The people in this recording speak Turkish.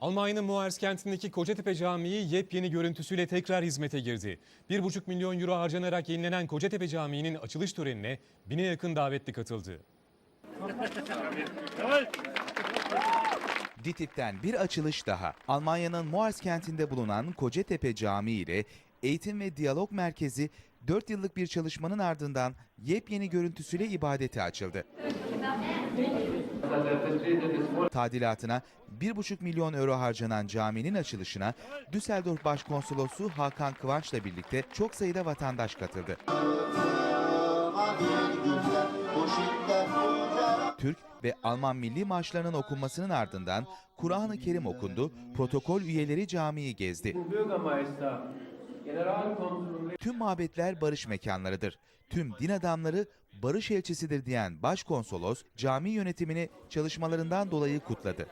Almanya'nın Muars kentindeki Kocatepe Camii yepyeni görüntüsüyle tekrar hizmete girdi. 1,5 milyon euro harcanarak yenilenen Kocatepe Camii'nin açılış törenine bine yakın davetli katıldı. DİTİB'den bir açılış daha. Almanya'nın Moers kentinde bulunan Kocatepe Camii ile Eğitim ve Diyalog Merkezi 4 yıllık bir çalışmanın ardından yepyeni görüntüsüyle ibadete açıldı. Tadilatına 1,5 milyon euro harcanan caminin açılışına Düsseldorf Başkonsolosu Hakan Kıvanç'la birlikte çok sayıda vatandaş katıldı. Türk ve Alman milli marşlarının okunmasının ardından Kur'an-ı Kerim okundu, protokol üyeleri camiyi gezdi. Tüm mabetler barış mekanlarıdır. Tüm din adamları barış elçisidir diyen başkonsolos cami yönetimini çalışmalarından dolayı kutladı.